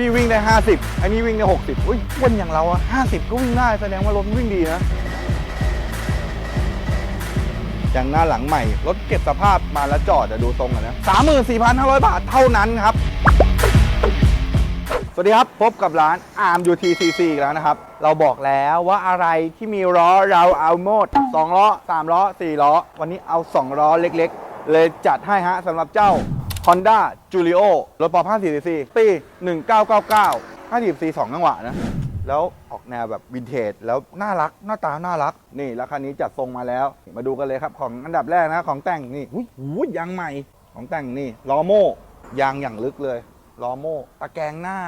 พี่วิ่งได้ 50 อันนี้วิ่งได้ 60 อุ้ยอ้วนอย่างเราอะ50 ก็วิ่งได้แสดงว่ารถวิ่งดีนะ อย่างหน้าหลังใหม่ รถเก็บสภาพมาแล้วจอดอะดูทรงอะนะ34,500 บาทเท่านั้นครับ สวัสดีครับ พบกับร้าน Arm UTCC อีกแล้วนะครับ เราบอกแล้วว่าอะไรที่มีล้อเราเอาหมด2ล้อ3ล้อ4ล้อ วันนี้เอา 2 ล้อเล็ก ๆ เลยจัดให้ฮะสำหรับเจ้า Honda Julio รถปอ5 4 4ปี1999 5 4 2จังหวะนะ แล้วออกแนวแบบวินเทจ แล้วน่ารักหน้าตา น่ารัก นี่แล้วคันนี้จัดทรงมาแล้ว มาดูกันเลยครับ ของอันดับแรกนะ ของแต่งนี่หุ้ยหูยยางใหม่ ของแต่งนี่ล้อโม่ยางอย่างลึกเลยล้อโม่ตะแกรงหน้า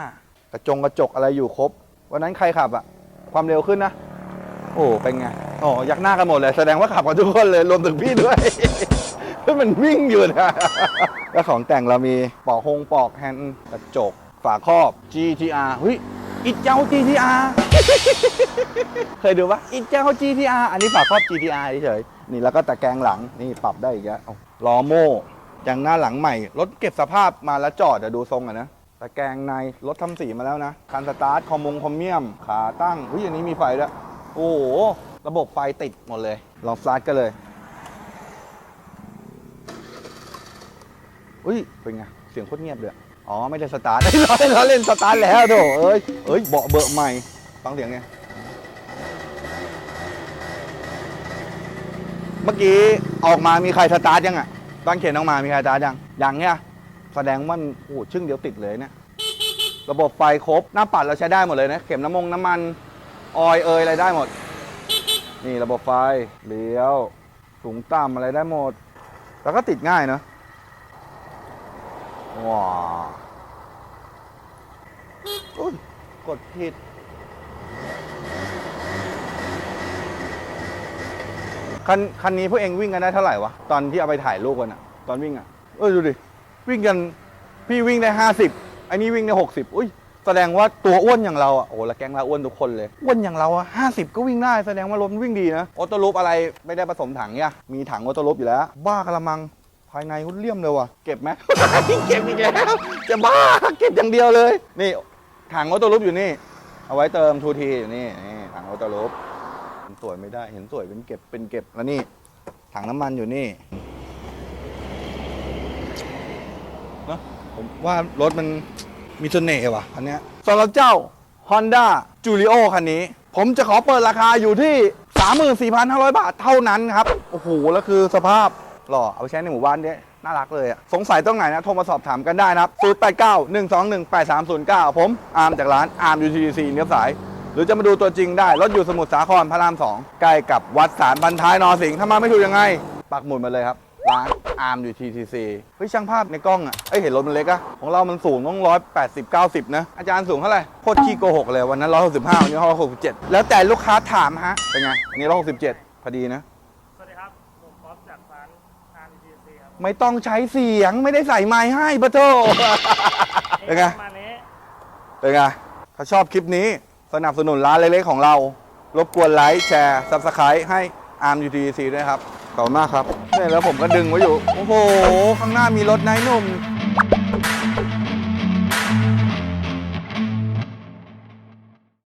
กระจงกระจกอะไรอยู่ครบ วันนั้นใครขับอะความเร็วขึ้นนะ โอ้เป็นไงโอ้ยักหน้ากันหมดเลย แสดงว่าขับกันทุกคนเลยรวมถึงพี่ด้วย มันวิ่งอยู่นะ แล้วของแต่งเรามีปอกฮงปอกแฮนด์กระจก ฝาครอบ GTR เฮ้ยอีเจ้า GTR เคยดูปะอีเจ้า GTR อันนี้ฝาครอบ GTR เฉยๆนี่แล้วก็ตะแกรงหลังนี่ปรับได้อีกแล้วล้อโม่อย่างหน้าหลังใหม่ รถเก็บสภาพมาแล้วจอดอะดูทรงอะนะตะแกรงในรถทำสีมาแล้วนะคันสตาร์ทคอมมงคอมเมียม ขาตั้งอุ้ยอันนี้มีไฟด้วยโอ้โหระบบไฟติดหมดเลย ลองสตาร์ทกันเลย อุ้ยเป็นไงเสียงโคตรเงียบเลยอ๋อไม่ได้สตาร์ทเราเล่นเราเล่นสตาร์ทแล้วโถเอ้ยเอ้ยเบาะเบอะใหม่ฟังเสียงไงเมื่อกี้ออกมามีใครสตาร์ทยังอะตอนเข็นออกมามีใครสตาร์ทยังยังเนี่ยแสดงว่ามันโอ้โหชึ่งเดียวติดเลยเนี่ยระบบไฟครบหน้าปัดเราใช้ได้หมดเลยนะเข็มน้ำมงน้ำมันออยเอยอะไรได้หมด นี่ระบบไฟเลี้ยวสูงต่ำอะไรได้หมด แล้วก็ติดง่ายเนอะ ว้าวอุ้ยกดผิดคันคันนี้พวกเองวิ่งกันได้เท่าไหร่วะ ตอนที่เอาไปถ่ายรูปกันอะตอนวิ่งอะเออดูดิ วิ่งกัน พี่วิ่งได้50อันนี้วิ่งได้60อุ้ยแสดงว่าตัวอ้วนอย่างเราอะโอ้และแกงเราอ้วนทุกคนเลยอ้วนอย่างเราอะ50ก็วิ่งได้แสดงว่ารถมันวิ่งดีนะออโต้ลูปอะไรไม่ได้ผสมถังเนี่ยมีถังออโต้ลูปอยู่แล้ว บ้ากระมังายในเขาเลี่ยมเลยว่ะ เก็บไหม เก็บอีกแล้ว จะบ้า เก็บอย่างเดียวเลย นี่ถังออโต้ลูปอยู่นี่ เอาไว้เติมทูทีอยู่นี่นี่ถังออโต้ลูปเห็นสวยไม่ได้ เห็นสวยเป็นเก็บเป็นเก็บ แล้วนี่ ถังน้ำมันอยู่นี่เนอะผมว่ารถมันมีเสน่ห์ว่ะอันเนี้ยสำหรับเจ้า Honda Julio คันนี้ ผมจะขอเปิดราคาอยู่ที่ 34,500 บาทเท่านั้นครับ โอ้โห แล้วคือสภาพ หล่อเอาไปใช้ในหมู่บ้านเนี่ยน่ารักเลยอะสงสัยตรงไหนนะ โทรมาสอบถามกันได้นะครับ089 121 8309ผมอาร์มจากร้านอาร์ม UTC เลี้ยวสาย หรือจะมาดูตัวจริงได้ รถอยู่สมุทรสาครพระราม2ใกล้กับวัดสารพันท้ายนอสิงห์ถ้ามาไม่ถูกยังไง ปักหมุดมาเลยครับ ร้านอาร์มอยู่ TTC เฮ้ยช่างภาพในกล้องอะ เอ้ยเห็นรถมันเล็กอะของเรามันสูงต้องร้อยแปดสิบเก้าสิบนะ อาจารย์สูงเท่าไหร่ โคตรขี้โกหกเลย วันนั้นร้อยหกสิบห้าวันนี้ร้อยหกสิบเจ็ดแล้วแต่ลูกค้าถามฮะ เป็นไง อันนี้ร้อยหกสิบเจ็ดพอดีนะ สวัสดีครับ ผมป๊อปจากร้าน RTC ครับ ไม่ต้องใช้เสียงไม่ได้ใส่ไม้ให้ปะโทเป็นไง ประมาณนี้ เป็นไง ถ้าชอบคลิปนี้สนับสนุนร้านเล็กๆของเรา รบกวนไลค์แชร์ซับสไคร b ์ให้ Arm UTC ด้วยครับ ขอบคุณมากครับเนี่ยแล้วผมก็ดึงไว้อยู่ โอ้โห ข้างหน้ามีรถนายหนุ่ม